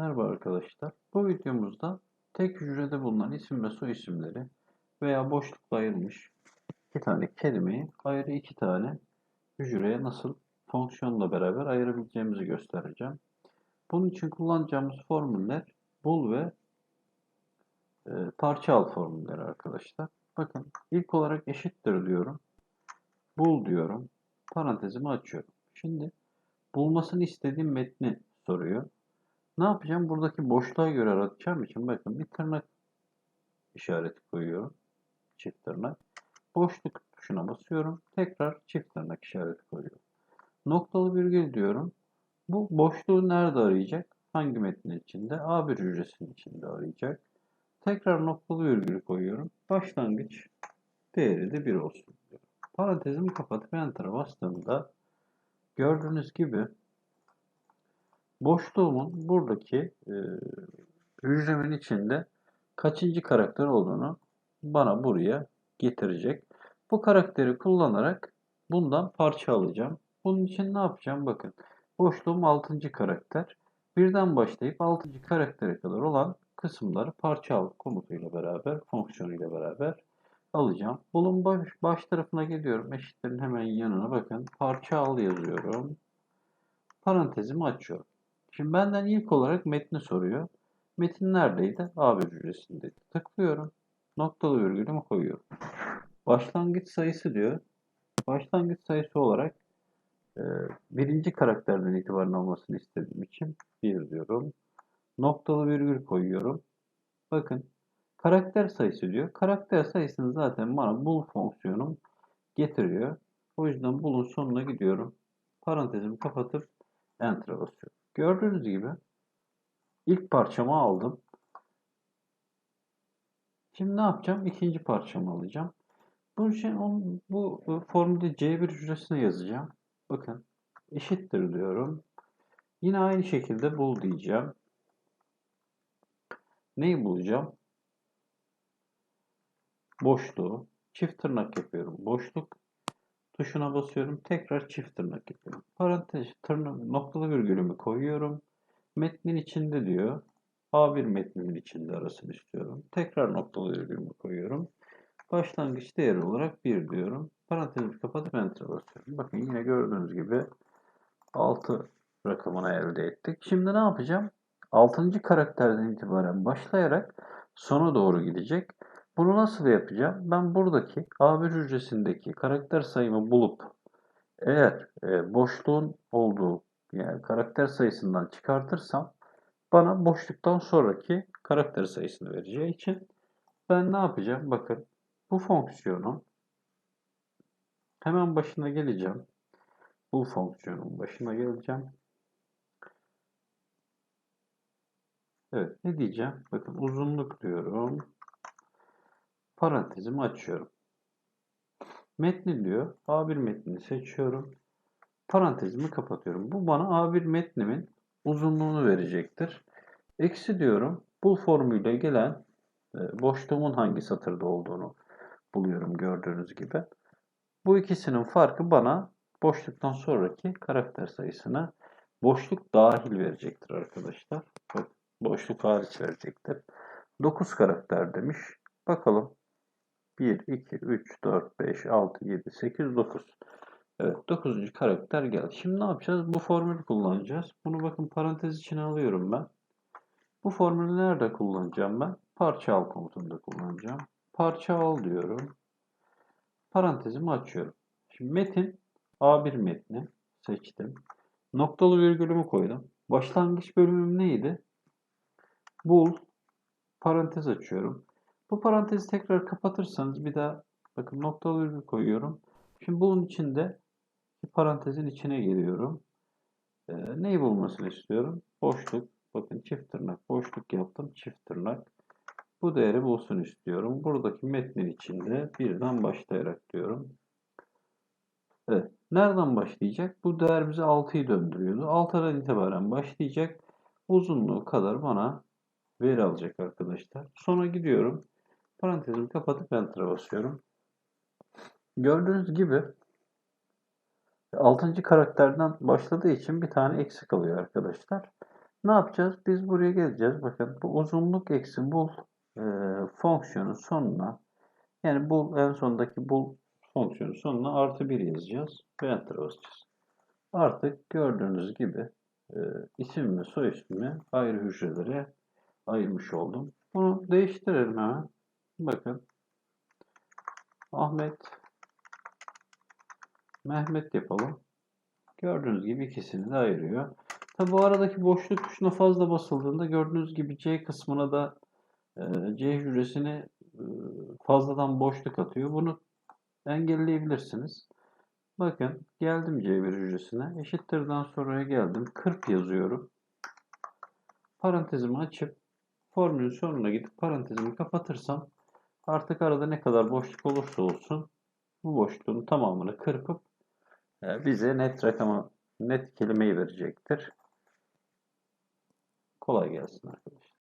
Merhaba arkadaşlar. Bu videomuzda tek hücrede bulunan isim ve soy isimleri veya boşlukla ayrılmış iki tane kelimeyi ayrı iki tane hücreye nasıl fonksiyonla beraber ayırabileceğimizi göstereceğim. Bunun için kullanacağımız formüller bul ve e, parça al formülleri arkadaşlar. Bakın ilk olarak eşittir diyorum. Bul diyorum. Parantezimi açıyorum. Şimdi bulmasını istediğim metni soruyor. Ne yapacağım? Buradaki boşluğa göre aratacağım için bakın bir tırnak işareti koyuyorum. Çift tırnak. Boşluk tuşuna basıyorum. Tekrar çift tırnak işareti koyuyorum. Noktalı virgül diyorum. Bu boşluğu nerede arayacak? Hangi metnin içinde? A1 hücresinin içinde arayacak. Tekrar noktalı virgül koyuyorum. Başlangıç değeri de 1 olsun diyorum. Parantezimi kapatıp Enter'a bastığımda gördüğünüz gibi boşluğumun buradaki e, hücremin içinde kaçıncı karakter olduğunu bana buraya getirecek. Bu karakteri kullanarak bundan parça alacağım. Bunun için ne yapacağım? Bakın boşluğum 6. karakter. Birden başlayıp 6. karaktere kadar olan kısımları parça al komutuyla beraber, fonksiyonuyla beraber alacağım. Bunun baş, baş tarafına geliyorum. Eşitlerin hemen yanına bakın. Parça al yazıyorum. Parantezimi açıyorum. Şimdi benden ilk olarak metni soruyor. Metin neredeydi? A1 hücresindeydi. Tıklıyorum. Noktalı virgülümü koyuyorum. Başlangıç sayısı diyor. Başlangıç sayısı olarak e, birinci karakterden itibaren olmasını istediğim için 1 diyorum. Noktalı virgül koyuyorum. Bakın karakter sayısı diyor. Karakter sayısını zaten bana bul fonksiyonum getiriyor. O yüzden bulun sonuna gidiyorum. Parantezimi kapatıp enter'a basıyorum. Gördüğünüz gibi ilk parçamı aldım. Şimdi ne yapacağım? İkinci parçamı alacağım. Bu için on, bu formülde C1 hücresine yazacağım. Bakın eşittir diyorum. Yine aynı şekilde bul diyeceğim. Neyi bulacağım? Boşluğu. Çift tırnak yapıyorum. Boşluk tuşuna basıyorum. Tekrar çift tırnak yapıyorum. Parantez tırnak noktalı virgülümü koyuyorum. Metnin içinde diyor. A1 metnimin içinde arasını istiyorum. Tekrar noktalı virgülümü koyuyorum. Başlangıç değeri olarak 1 diyorum. Parantezi kapatıp enter basıyorum. Bakın yine gördüğünüz gibi 6 rakamını elde ettik. Şimdi ne yapacağım? 6. karakterden itibaren başlayarak sona doğru gidecek. Bunu nasıl yapacağım? Ben buradaki A1 hücresindeki karakter sayımı bulup eğer e, boşluğun olduğu yani karakter sayısından çıkartırsam bana boşluktan sonraki karakter sayısını vereceği için ben ne yapacağım? Bakın bu fonksiyonun hemen başına geleceğim. Bu fonksiyonun başına geleceğim. Evet ne diyeceğim? Bakın uzunluk diyorum. Parantezimi açıyorum. Metni diyor. A1 metnini seçiyorum. Parantezimi kapatıyorum. Bu bana A1 metnimin uzunluğunu verecektir. Eksi diyorum. Bu formülle gelen e, boşluğumun hangi satırda olduğunu buluyorum gördüğünüz gibi. Bu ikisinin farkı bana boşluktan sonraki karakter sayısını boşluk dahil verecektir arkadaşlar. Boşluk hariç verecektir. 9 karakter demiş. Bakalım 1, 2, 3, 4, 5, 6, 7, 8, 9. Evet 9. karakter geldi. Şimdi ne yapacağız? Bu formülü kullanacağız. Bunu bakın parantez içine alıyorum ben. Bu formülü nerede kullanacağım ben? Parça al komutunda kullanacağım. Parça al diyorum. Parantezimi açıyorum. Şimdi metin A1 metni seçtim. Noktalı virgülümü koydum. Başlangıç bölümüm neydi? Bul. Parantez açıyorum. Bu parantezi tekrar kapatırsanız bir daha bakın noktalı virgül koyuyorum. Şimdi bunun içinde parantezin içine giriyorum. Ee, neyi bulmasını istiyorum? Boşluk. Bakın çift tırnak. Boşluk yaptım. Çift tırnak. Bu değeri bulsun istiyorum. Buradaki metnin içinde birden başlayarak diyorum. Evet. Nereden başlayacak? Bu değer bize 6'yı döndürüyordu. 6'dan itibaren başlayacak. Uzunluğu kadar bana veri alacak arkadaşlar. Sonra gidiyorum. Parantezimi kapatıp Enter'a basıyorum. Gördüğünüz gibi 6. karakterden başladığı için bir tane eksik alıyor arkadaşlar. Ne yapacağız? Biz buraya geleceğiz. Bakın bu uzunluk eksi bul e, fonksiyonun sonuna yani bul en sondaki bul fonksiyonun sonuna artı 1 yazacağız ve enter basacağız. Artık gördüğünüz gibi e, isim ve soy ismimi ayrı hücrelere ayırmış oldum. Bunu değiştirelim hemen. Bakın. Ahmet Mehmet yapalım. Gördüğünüz gibi ikisini de ayırıyor. Tabi bu aradaki boşluk tuşuna fazla basıldığında gördüğünüz gibi C kısmına da e, C hücresini e, fazladan boşluk atıyor. Bunu engelleyebilirsiniz. Bakın geldim C1 hücresine. Eşittirden sonraya geldim. 40 yazıyorum. Parantezimi açıp formülün sonuna gidip parantezimi kapatırsam artık arada ne kadar boşluk olursa olsun bu boşluğun tamamını kırpıp e, bize net rakamı, net kelimeyi verecektir. Kolay gelsin arkadaşlar.